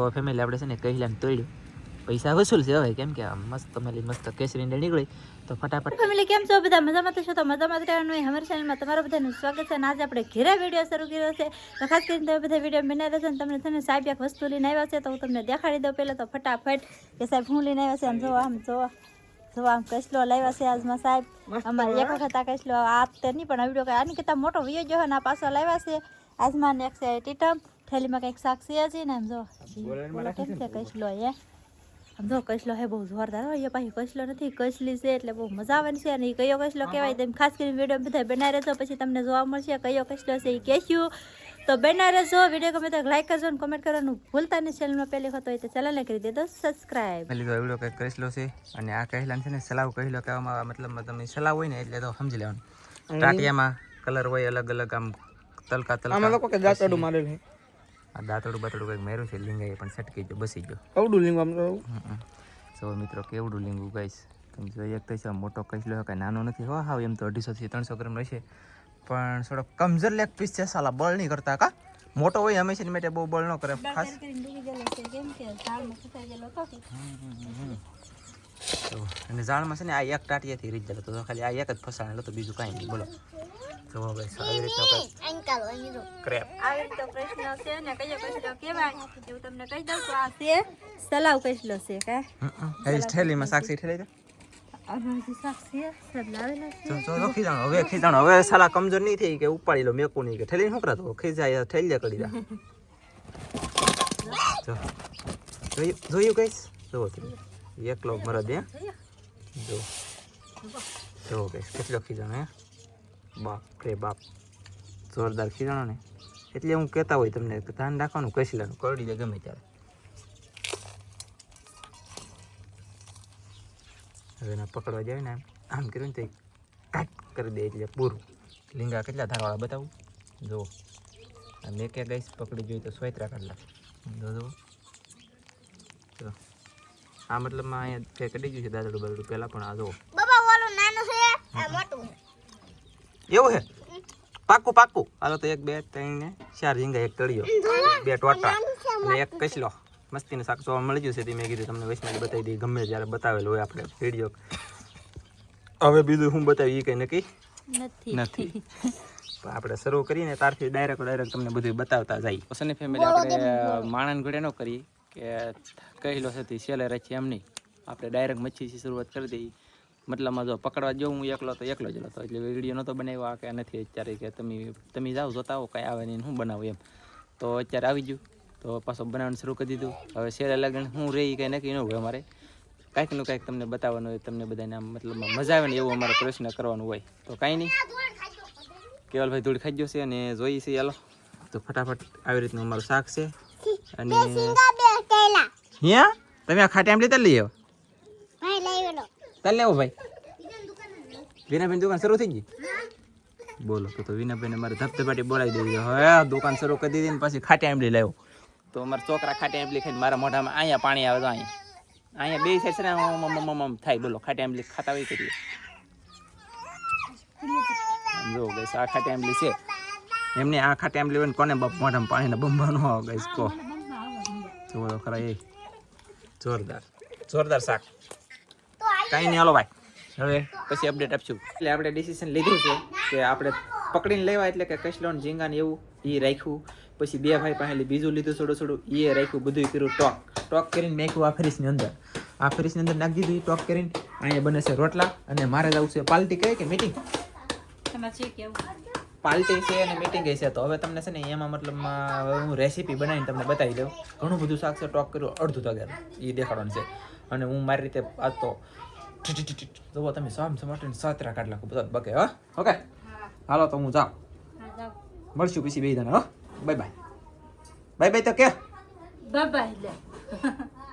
તો ફેમિલી આપણે છે ને કહીલાને તોડ્યું પૈસા વસૂલ છે હવે કેમ કે મસ્ત મળી મસ્ત કેસરી ઈંડા નીકળી તો ફટાફટ ફેમિલી કેમ છો બધા મજામાં તો છો તો મજામાં જ રહેવાનું અમારી ચેનલમાં તમારું બધાનું સ્વાગત છે અને આજે આપણે ઘેરા વીડિયો શરૂ કર્યો છે તો ખાસ કરીને તમે બધા વીડિયો બનાવી છે અને તમને છે ને સાહેબ એક વસ્તુ લઈને આવ્યા છે તો હું તમને દેખાડી દઉં પહેલાં તો ફટાફટ કે સાહેબ હું લઈને આવ્યા છે આમ જોવા આમ જોવા જોવા આમ કસલો લાવ્યા છે આજમાં સાહેબ અમારે એક વખત આ કસલો આ તો નહીં પણ આ વીડિયો આની કરતાં મોટો વીડિયો જો આ પાછો લાવ્યા છે આજમાં નેક્સ્ટ ટીટમ થેલીમાં કંઈક શાક છે હજી ને આમ જો કેમ છે કસલો એ આમ જો કસલો હે બહુ જોરદાર હોય એ પાછી કસલો નથી કસલી છે એટલે બહુ મજા આવવાની છે અને એ કયો કસલો કહેવાય તેમ ખાસ કરીને વીડિયો બધા બનાવી રહેજો પછી તમને જોવા મળશે કયો કસલો છે એ કહેશું તો બનાવી રહેજો વીડિયો ગમે તો લાઈક કરજો અને કોમેન્ટ કરવાનું ભૂલતા નહીં ચેનલમાં પહેલી વખત હોય તો ચેનલને કરી દેજો સબસ્ક્રાઈબ પહેલી તો એવડો કંઈક કરેલો છે અને આ કહેલા છે ને સલાવ કહેલો કહેવામાં આવે મતલબ તમે સલાવ હોય ને એટલે તો સમજી લેવાનું ટાટિયામાં કલર હોય અલગ અલગ આમ તલકા આમાં તલકા લોકો કે જાતડું મારેલ આ દાંતડું બાતડું કંઈક મેર્યું છે લીંગાઈ પણ સટકી ગયો બસી ગયો. કવડું લીંબુ આમ તો? જો મિત્રો કેવડું લીંગું કહીશ તમે જોઈએ એક તો મોટો કહીશ લો કાંઈ નાનો નથી. હો હા એમ તો અઢીસોથી ત્રણસો ગ્રામ રહેશે. પણ થોડો કમજોર લેગ પીસ છે સાલા બળ નહીં કરતા કા? મોટો હોય હંમેશા માટે બહુ બળ ન કરે ખાસ. તો અને ઝાડમાં છે ને આ એક ટાટિયાથી રીત જતો. તો ખાલી આ એક જ ફસાણેલો તો બીજું કાંઈ નહીં. બોલો. જો હવે આવી રીતનો ક્રેપ. આવી રીતે પ્રશ્ન છે ને કયો કસલો કહેવાય? એવું તમને કહી દઉં તો આ છે સલાવ કસલો છે કા? એ થેલીમાં સાક્ષી ઠેલી દે આમાં હજી શાક છે સલાવેલા છે. જો જો જો ખીજાણો હવે ખીજાણો. હવે સાલા કમજોર નહીં થઈ કે ઉપાડી લો મેકું નહીં કે. ઠેલી શું તો ખીજાય ઠેલી કરી દે જો. જોયું જોયું કઈશ? જોવો તમે. એકલો મરદ હે જો. જો કેટલો ખીજાણો હે? બાપ રે બાપ. જોરદાર ખીજાણો ને. એટલે હું કહેતા હોય તમને ધ્યાન રાખવાનું કશી લેવાનું. કરડી દે ગમે ત્યારે. હવે એના પકડવા જાય ને આમ કર્યું ને તો કાટ કરી દે એટલે પૂરું. લીંગા કેટલા ધારવાળા બતાવું? જુઓ મેં કે ગઈશ પકડી જોઈએ તો સોયત્રા કાઢલા. જો જુઓ આ મતલબમાં અહીંયા છે કડી ગયું છે દાદડું બાદડું પહેલાં પણ આ જુઓ એવું હે પાક્કું પાક્કું. હાલો તો એક બે ત્રણ ને ચાર ઝીંગા એક તળિયો. બે ટોટા. અને એક કસલો મસ્તીનું શાક જોવા મળી ગયું છે તે મેં કીધું તમને વૈષ્ણવી બતાવી દઈ ગમે જ્યારે બતાવેલું હોય આપણે વીડિયો હવે બીજું હું બતાવી એ કંઈ નક્કી? નથી. નથી. આપણે શરૂ કરીને તારથી ડાયરેક્ટ ડાયરેક્ટ તમને બધું બતાવતા જાય પસંદ ફેમિલી આપણે માણન ઘડે ન કરી કે કહેલો છે તે સેલે રાખીએ એમ નહીં આપણે ડાયરેક્ટ મચ્છીથી શરૂઆત કરી દઈએ. મતલબમાં જો પકડવા જો હું એકલો તો એકલો જ હતો એટલે વીડિયો નહોતો બનાવ્યો કે નથી અત્યારે કે તમે તમે જાઓ, જોતા આવો કાંઈ આવે નહીં હું બનાવું એમ. તો અત્યારે આવી ગયું. તો પાછો બનાવવાનું શરૂ કરી દીધું. હવે શેરે લગન હું રહી કંઈ નક્કી ન હોય અમારે. કાંઈકનું કાંઈક તમને બતાવવાનું હોય, તમને બધાને આમ મતલબમાં મજા આવે ને એવું અમારે પ્રશ્ન કરવાનું હોય. તો કાંઈ નહીં. કેવલભાઈ ધૂળ ખાઈ ગયો છે અને જોઈએ છે ચાલો તો ફટાફટ આવી રીતનું અમારું શાક છે. અને હિયા તમે આ ખાટી આંબલી તાર લઈ આવો. તાર લેવો ભાઈ. વિનાભાઈ દુકાન શરૂ થઈ ગઈ? બોલો તો તો વિનાભાઈને મારે ધબધબાટી બોલાવી દેવી હવે દુકાન શરૂ કરી દીધી ને પછી ખાટી આંબલી લાવ્યો તો અમારા છોકરા ખાટી આંબલી ખાઈને મારા મોઢામાં અહીંયા પાણી આવે તો અહીંયા. અહીંયા બે સાઈડ છે ને આમ થાય. બોલો ખાટી આંબલી ખાતા હોય કરીએ જો ગઈશ આ ખાટી આંબલી છે. એમને આ ખાટી આંબલી કોને બાપ મોઢામાં પાણીને બંબા ન આવે ગઈશ કહો. જો ખરા એ. જોરદાર. જોરદાર શાક. કાંઈ નહીં હાલો ભાઈ. હવે પછી અપડેટ આપશું. એટલે આપણે ડિસિઝન લીધું છે કે આપણે પકડીને લેવા એટલે કે કસલોન ઝીંગા ને એવું એ રાખ્યું. પછી બે ભાઈ પાસે બીજું લીધું થોડું થોડું એ રાખ્યું બધું કર્યું ટોક. ટોક કરીને મેખ્યું આ ફ્રીજની અંદર. આ ફ્રીજની અંદર નાખી દીધું ટોક કરીને. અહીંયા બને છે રોટલા અને મારે જવું છે પાલટી. કહે કે મીટિંગ તમારે છે કેવું પાર્ટી છે અને મીટિંગ છે તો હવે તમને છે ને એમાં મતલબમાં હવે હું રેસીપી બનાવીને તમને બતાવી દઉં. ઘણું બધું શાક છે ટોક કર્યું અડધું તગેર એ દેખાડવાનું છે. અને હું મારી રીતે આજ તો જુઓ તમે સામ સમાટીને સાતરા કાઢ લાખો બધા બકે હા. ઓકે? હાલો તો હું જાઉં. મળશું પછી બે જણા હો. બાય બાય બાય બાય તો કે.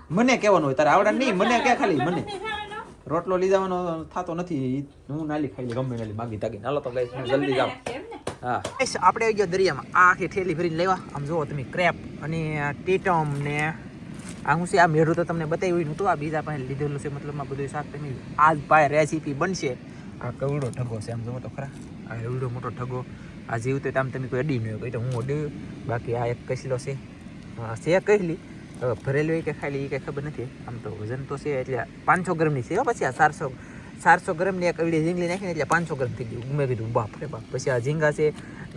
મને કહેવાનું હોય તારે આવડે નહીં મને કે ખાલી મને. રોટલો લીધાવાનો જવાનો થતો નથી હું નાલી ખાઈ લઈ ગમે નાલી માગી તાગી હાલો તો ગઈ હું જલ્દી જાઉં. આપણે આવી ગયો દરિયામાં. આ આખી થેલી ભરીને લેવા. આમ જુઓ તમે ક્રેપ અને ટીટમ ને આ હું છે, આ મેળું તો તમને બતાવ્યું નહોતું. આ બીજા પાસે લીધેલું છે, મતલબ આ બધું શાક તમે આજ પાય રેસીપી બનશે. આ કવડો ઠગો છે, આમ જુઓ તો ખરા. આ એવડો મોટો ઠગો આ જીવ તો આમ તમે કોઈ અડી નહીં હોય તો હું અડ્યું બાકી આ એક કસલો છે. છે કહેલી હવે ભરેલું કે ખાલી એ કંઈ ખબર નથી. આમ તો વજન તો છે, એટલે પાંચસો ગ્રામની છે પછી આ ચારસો ચારસો ગ્રામની એક અવડી ઝીંગલી નાખીને એટલે પાંચસો ગ્રામ થઈ ગયું. મેં કીધું, બાપ રે બાપ. પછી આ ઝીંગા છે,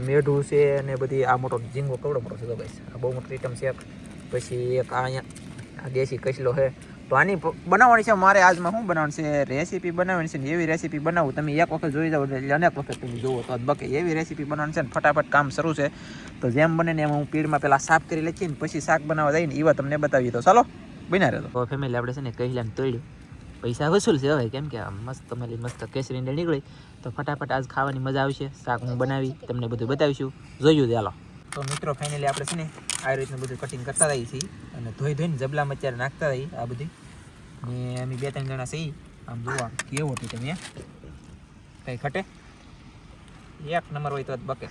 મેઢું છે અને બધી આ મોટો ઝીંગો કવડો મોટો છે ભાઈ? આ બહુ મોટી આઈટમ છે પછી એક આ અહીંયા, આ દેશી કચલો છે. તો આની બનાવવાની છે મારે આજમાં શું બનાવવાનું છે? રેસીપી બનાવવાની છે ને એવી રેસીપી બનાવું. તમે એક વખત જોઈ જાઓ એટલે અનેક વખત તમે જોવો તો બાકી એવી રેસીપી બનાવવાની છે ને ફટાફટ કામ શરૂ છે. તો જેમ બને ને એમ હું પીડમાં પહેલાં સાફ કરી લખીને પછી શાક બનાવવા જઈને એવા તમને બતાવી તો ચાલો, બન્યા તો. ફેમિલી આપણે છે ને કહીલાને તોડ્યું પૈસા વસૂલ છે હવે, કેમ કે મસ્ત તમારી મસ્ત કેસરી ઈંડા નીકળી. તો ફટાફટ આજ ખાવાની મજા આવશે. શાક હું બનાવી, તમને બધું બતાવીશું. જોયું દે હાલો. તો મિત્રો ફાઇનલી આપણે છે ને, આ રીતનું બધું કટિંગ કરતા રહીએ છીએ. અને ધોઈ ધોઈને જબલામાં અત્યારે નાખતા રહીએ, આ બધી ને અમે બે ત્રણ જણા છીએ. આમ જોવા કેવું હતું તમે કંઈ ખટે? એક નંબર હોય તો બકે.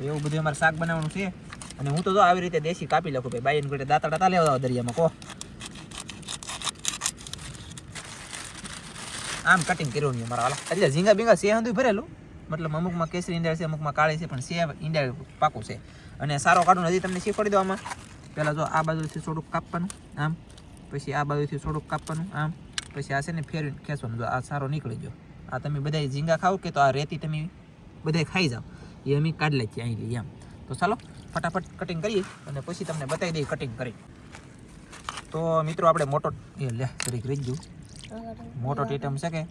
એવું બધું અમારે શાક બનાવવાનું છે. અને હું તો જો આવી રીતે દેશી કાપી લખું, ભાઈ. બાઈને ગોટે દાંતા દાંતા લેવા દરિયામાં, કહો. આમ કટિંગ કર્યું નહીં મારા વાલા એટલે ઝીંગા બીંગા છે હંધું ભરેલું. મતલબ અમુકમાં કેસરી ઈંડા છે, અમુકમાં કાળી છે, પણ છે ઈંડા પાકું છે. અને સારો કાઢું હજી તમને શીખવાડી દો આમાં. પહેલાં જો આ બાજુથી થોડુંક કાપવાનું, આમ. પછી આ બાજુથી થોડુંક કાપવાનું, આમ. પછી આ છે ને ફેરવીને ખેંચવાનું. જો આ સારો નીકળી ગયો. આ તમે બધા ઝીંગા ખાવ કે તો આ રેતી તમે બધા ખાઈ જાઓ. એ અમે કાઢી લઈએ અહીં લઈએ એમ. તો ચાલો, ફટાફટ કટિંગ કરીએ અને પછી તમને બતાવી દઈએ કટિંગ કરી તો મિત્રો, આપણે મોટો એ લે સરી રહી ગયું. મોટો ટીટમ છે કે?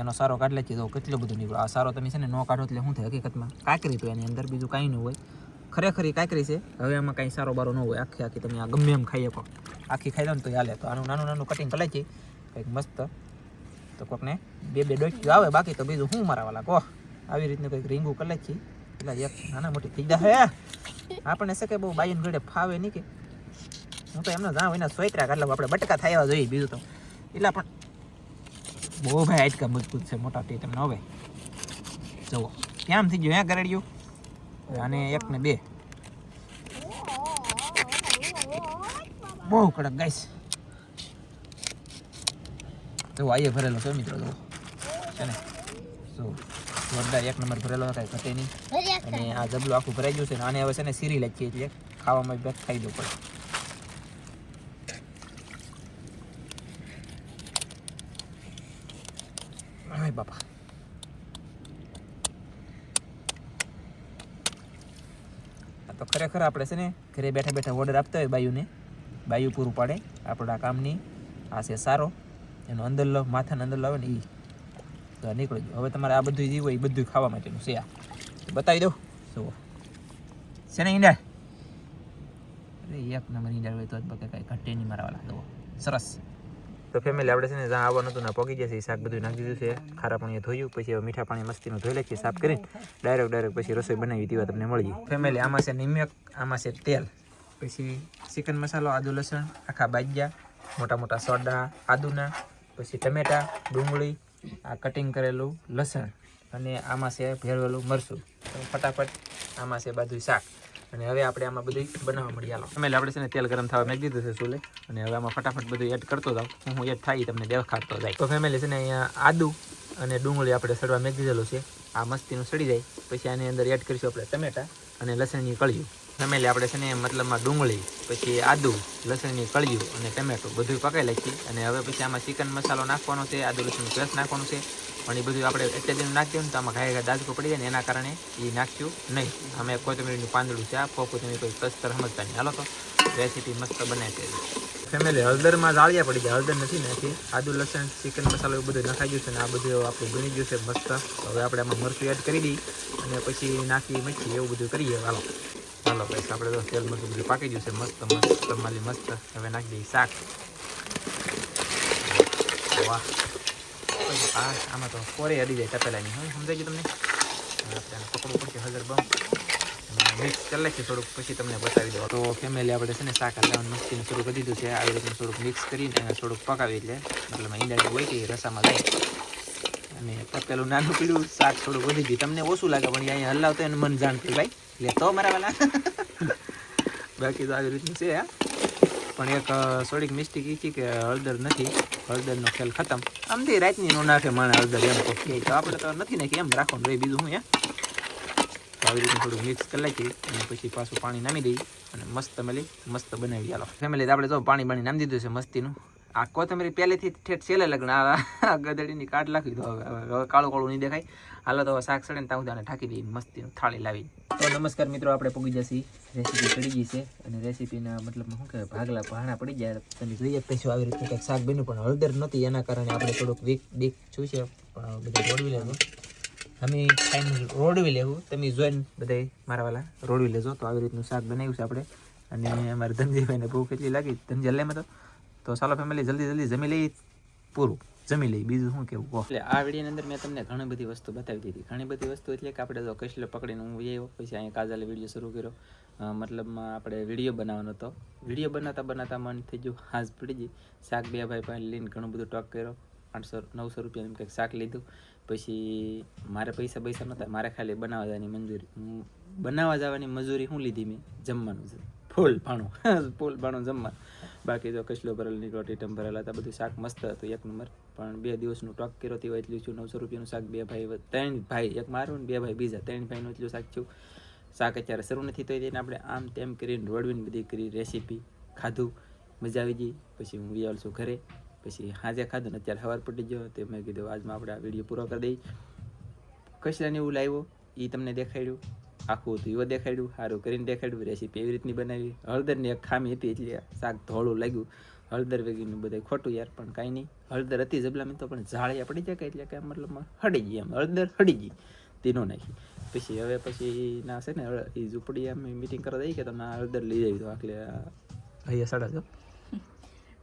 એનો સારો કાઢી છે તો કેટલું બધું નીકળો. આ સારો તમે છે ને ન કાઢો એટલે શું થાય હકીકતમાં? કાંકરી તો એની અંદર બીજું કાંઈ ન હોય. ખરેખર એ કાંકરી છે. હવે આમાં કાંઈ સારો બારો ન હોય. આખી આખી તમે આ ગમે એમ ખાઈ શકો. આખી ખાઈ લો ને તો હાલે. તો આનું નાનું નાનું કટિંગ કરી છે કંઈક મસ્ત. તો કોકને બે બે ડોક્યું આવે બાકી તો બીજું શું મારા વાલા કહો આવી રીતનું કંઈક રીંગું કરી છે એટલે એક નાના મોટી થઈ જાય આપણને છે કે બહુ બાઈન ગળે ફાવે નહીં કે. હું તો એમને જાઉં એના સોયત્રા કાઢ આપણે બટકા થાય એવા જોઈએ બીજું તો. એટલા પણ બહુ ભાઈ આટકા મજબૂત છે મોટા ટી તમને હવે. જુઓ કેમ થઈ ગયું? હે કરડ્યું? અને એક ને બે. બહુ કડક ગાઈશ તો આઈએ ભરેલો છે મિત્રો જુઓ. છે ને? જો જોરદાર એક નંબર ભરેલો કાંઈ ઘટે નહીં. અને આ જબલું આખું ભરાઈ ગયું છે ને આને હવે છે ને સીરી લખીએ છીએ. ખાવામાં બેગ ખાઈ દઉં પડે હાય બાપા આ તો ખરેખર આપણે છે ને ઘરે બેઠા બેઠા ઓર્ડર આપતા હોય બાયુને, બાયુ પૂરું પાડે. આપણા કામની, આ છે સારો. એનો અંદર લો, માથાને અંદર લાવે ને એ તો નીકળી ગયું. હવે તમારે આ બધું જે હોય એ બધું ખાવા માટેનું છે આ. બતાવી દઉં. જુઓ. છે ને ઈંડા અરે, એક નંબર ઈંડા હોય તો બકે કાંઈ ઘટે નહીં મારા વાળા જુઓ. સરસ. તો ફેમિલી આપણે છે ને જ્યાં આવવાનું હતું ને પગી જશે શાક બધું નાખી દીધું છે, ખારા પાણીએ ધોયું પછી હવે મીઠા પાણી મસ્તીનું ધોઈ લખીએ, સાફ કરીને ડાયરેક્ટ ડાયરેક્ટ પછી રસોઈ બનાવી તેવા તમને મળી ફેમિલી આમાં છે નિમક આમાં છે તેલ, પછી ચિકન મસાલો આદુ લસણ, આખા બાજ્યા, મોટા મોટા સોડા, આદુના, પછી ટમેટા, ડુંગળી, આ કટિંગ કરેલું લસણ, અને આમાં છે ભેળવેલું મરચું. ફટાફટ આમાં છે બધું શાક. અને હવે આપણે આમાં બધું બનાવવા મળી હાલો. અમે આપણે છે ને તેલ ગરમ થવા મેં દીધું છે ચૂલે. અને હવે આમાં ફટાફટ બધું એડ કરતો જાઉં. હું હું એડ થાય તમને દેખાડતો જાય. તો ફેમિલી છે ને અહીંયા આદુ અને ડુંગળી આપણે સડવા મેં દીધેલું છે. આ મસ્તીનું સડી જાય. પછી આની અંદર એડ કરીશું આપણે ટમેટા અને લસણની કળિયું. ફેમિલી આપણે છે ને મતલબમાં ડુંગળી પછી આદુ લસણની કળિયું અને ટમેટું બધું પકાઈ લખી અને હવે પછી આમાં ચિકન મસાલો નાખવાનો છે આદુ લસણનું પેસ્ટ નાખવાનું છે. પણ એ બધું આપણે અત્યારે નાખી દઉં ને તો આમાં ઘાય ઘા દાદકો પડી જાય ને એના કારણે એ નાખ્યું નહીં. અમે કોથમીરનું પાંદડું છે, આ પોપું કોઈ કસ્તર સમજતા નહીં. હાલો તો, રેસીપી મસ્ત બને છે. ફેમિલી હળદરમાં જાળિયા પડી જાય હળદર નથી નાખી. આદુ, લસણ, ચિકન મસાલો એવું બધું નખાઈ ગયું છે ને આ બધું આપણું બની ગયું છે મસ્ત. હવે આપણે આમાં મરચું એડ કરી દઈ અને પછી નાખી મચ્છી એવું બધું કરીએ. હાલો. ચાલો ભાઈ આપણે તો તેલ મરચું બધું પાકી ગયું છે. મસ્ત મસ્ત માલી મસ્ત. હવે નાખી દઈએ શાક. વાહ. હા આમાં તો કોરે અડી જાય તપેલાની હવે સમજાઈ ગયું તમને? પકડવું પડશે હજર બમ. મિક્સ કરી થોડુંક, પછી તમને બતાવી દઉં. તો ફેમિલી આપણે છે ને શાક લાવવાનું મસ્તીનું શરૂ દીધું છે. આવી રીતનું થોડુંક મિક્સ કરીને થોડુંક પકાવી એટલે મતલબ હોય કે રસામાં અને તપેલું નાનું પીળું શાક થોડુંક વધી ગયું. તમને ઓછું લાગે, પણ અહીંયા હલાવતો એને મન જાણ ભાઈ. એટલે તો મારા વાલા બાકી તો આવી રીતનું છે, હા. પણ એક થોડીક મિસ્ટેક એ છે કે હળદર નથી. હળદરનો ખેલ ખતમ. આમથી રાતની નો નાખે માણે હળદર એમ તો. કહે તો આપણે તો નથી નાખી, એમ રાખવાનું રહી બીજું હું? તો આવી રીતે થોડું મિક્સ કરી નાખી અને પછી પાછું પાણી નામી દઈ અને મસ્ત મળી, મસ્ત બનાવી ચાલો ફેમિલી આપણે તો પાણી બાણી નામ દીધું છે, મસ્તીનું. આ કોથમરી પહેલેથી ઠેઠ છેલ્લે લગ્ન આ ગદડીની કાટ લાખી દો હવે કાળું કાળું નહીં દેખાય. હાલો તો શાક સડે ને તાઉદાને ઠાકી દઈએ મસ્તી થાળી લાવી તો નમસ્કાર મિત્રો, આપણે પૂગી જશે. રેસીપી પડી ગઈ છે અને રેસીપીના મતલબ શું કહેવાય? ભાગલા ભાણા પડી જાય તમે જોઈએ પૈસા આવી રીતે કંઈક શાક બન્યું, પણ હળદર નથી. એના કારણે આપણે થોડુંક વીક બીક છું છે પણ બધું રોડવી લેવું. અમે ટાઈમ રોડવી લેવું. તમે જોઈને બધા મારા વાલા રોડવી લેજો. તો આવી રીતનું શાક બનાવ્યું છે આપણે. અને અમારે ધનજીભાઈને ભૂખ એટલી લાગી. ધનજી લેમાં તો. તો ચાલો ફેમિલી જલ્દી જલ્દી જમી લઈ પૂરું. જમી લઈ બીજું શું કેવું એટલે આ વિડીયોની અંદર મેં તમને ઘણી બધી વસ્તુ બતાવી દીધી. ઘણી બધી વસ્તુ એટલે કે આપણે જો કશલે પકડીને હું આવ્યો, પછી અહીંયા કાજલે વીડિયો શરૂ કર્યો. મતલબમાં આપણે વીડિયો બનાવવાનો હતો. વીડિયો બનાવતા બનાવતા મન થઈ ગયું હાથ પડી ગઈ. શાક બે ભાઈ પાસે લઈને ઘણું બધું ટોક કર્યો. આઠસો, નવસો રૂપિયાનું કંઈક શાક લીધું. પછી મારે પૈસા પૈસા નહોતા, મારે ખાલી બનાવવા જવાની મંજૂરી. હું, બનાવવા જવાની મજૂરી શું લીધી મેં, જમવાનું છે ફૂલ ભાણું. ફૂલ ભાણું જમવાનું. બાકી તો કચલો ભરેલની રોટી, ટમ ભરેલા હતા બધું શાક મસ્ત હતું એક નંબર. પણ બે દિવસનું ટોક કર્યો હોય એટલું છું, નવસો રૂપિયાનું શાક, બે ભાઈ, ત્રણ ભાઈ, એક મારું ને બે ભાઈ, બીજા ત્રણ ભાઈનું એટલું શાક છું શાક અત્યારે શરૂ નથી થઈ તેને આપણે આમ તેમ કરીને રોડવીને બધી કરી રેસીપી ખાધું. મજા આવી ગઈ. પછી હું વિયાલ છું ઘરે. પછી હાજે ખાધું ને અત્યારે સવાર પડી ગયો તે મેં કીધું, આજમાં આપણે આ વીડિયો પૂરો કરી દઈએ કચરાને એવું લાવ્યો એ તમને દેખાડ્યું. આખું ધીવો દેખાડ્યું સારું કરીને દેખાડ્યું, રેસીપી એવી રીતની બનાવી. હળદરની એક ખામી હતી એટલે શાક ધોળું લાગ્યું. હળદર વેગીનું બધું ખોટું યાર, પણ કાંઈ નહીં. હળદર હતી જબલામાં તો પણ ઝાળિયા પડી જાય કે એટલે કે મતલબ હળી ગઈ એમ. હળદર હળી ગઈ તીનો નાખી. પછી હવે પછી ના છે ને એ ઝૂંપડી એમ મિટિંગ કરવા દઈ કે તમે હળદર લઈ જાય તો એટલે અહીંયા સાડા જો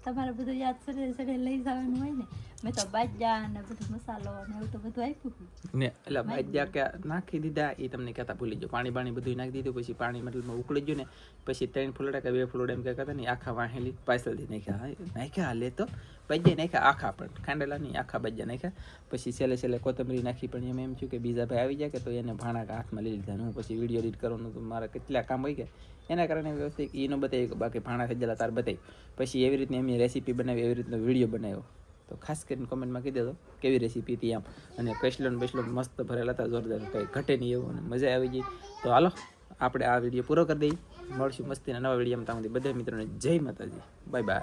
તમારે બધું યાદ સરે સરે લઈ જવાનું હોય ને મેં તો બાજા ને બધું મસાલો ને એવું તો બધું આપ્યું ને એટલે બાજા કે નાખી દીધા એ તમને કહેતા ભૂલી ગયો. પાણી પાણી બધું નાખી દીધું પછી પાણી મતલબ ઉકળી ગયું ને પછી ત્રણ ફૂલડા કે બે ફૂલડા એમ કહેતા ને આખા વાહેલી પાસેથી નાખ્યા. હા, નાખ્યા લે તો. બાજ્યા નાખ્યા આખા પણ, ખાંડેલા નહીં, આખા બાજ્યા નાખ્યા પછી છેલ્લે છેલ્લે કોથમરી નાખી પણ એમ એમ થયું કે બીજા ભાઈ આવી જાય કે તો એને ભાણા હાથમાં લઈ લીધા. હું પછી વીડિયો એડિટ કરવાનું તો મારા કેટલા કામ હોય ગયા. એના કારણે વ્યવસ્થિત એનો બતાવ્યું બાકી ભાણા ગયેલા, તાર બતાવી. પછી એવી રીતની એમની રેસીપી બનાવી, એવી રીતનો વીડિયો બનાવ્યો. તો ખાસ કરીને કોમેન્ટમાં કહી દેજો કેવી રેસીપી હતી આમ. અને કૈસલોન બેસલોન મસ્ત ભરેલા હતા, જોરદાર. કંઈ ઘટે નહીં એવું અને મજા આવી ગઈ. તો હાલો, આપણે આ વીડિયો પૂરો કરી દઈએ. મળશું મસ્તીના નવા વિડીયોમાં ત્યાં સુધી બધા મિત્રોને. જય માતાજી. Bye bye